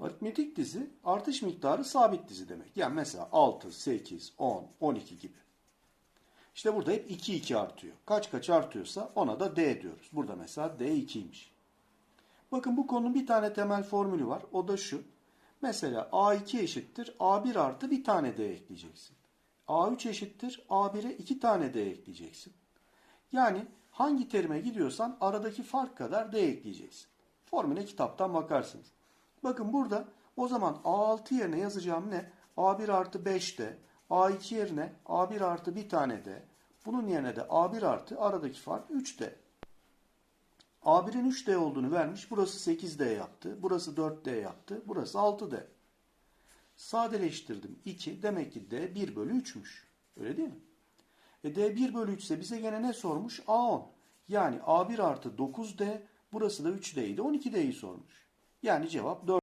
Aritmetik dizi artış miktarı sabit dizi demek. Yani mesela 6, 8, 10, 12 gibi. İşte burada hep 2 2 artıyor. Kaç kaç artıyorsa ona da D diyoruz. Burada mesela D 2'ymiş. Bakın bu konunun bir tane temel formülü var. O da şu. Mesela A2 eşittir A1 artı bir tane D ekleyeceksin. A3 eşittir A1'e iki tane D ekleyeceksin. Yani hangi terime gidiyorsan aradaki fark kadar D ekleyeceksin. Formüle kitaptan bakarsınız. Bakın burada o zaman A6 yerine yazacağım ne? A1 artı 5D. A2 yerine A1 artı bir tane D. Bunun yerine de A1 artı aradaki fark 3D. A1'in 3D olduğunu vermiş. Burası 8D yaptı. Burası 4D yaptı. Burası 6D. Sadeleştirdim. 2. Demek ki D 1 bölü 3'müş. Öyle değil mi? E D 1 bölü 3 ise bize gene ne sormuş? A10. Yani A1 artı 9D. Burası da 3D idi. 12D'yi sormuş. Yani cevap 4.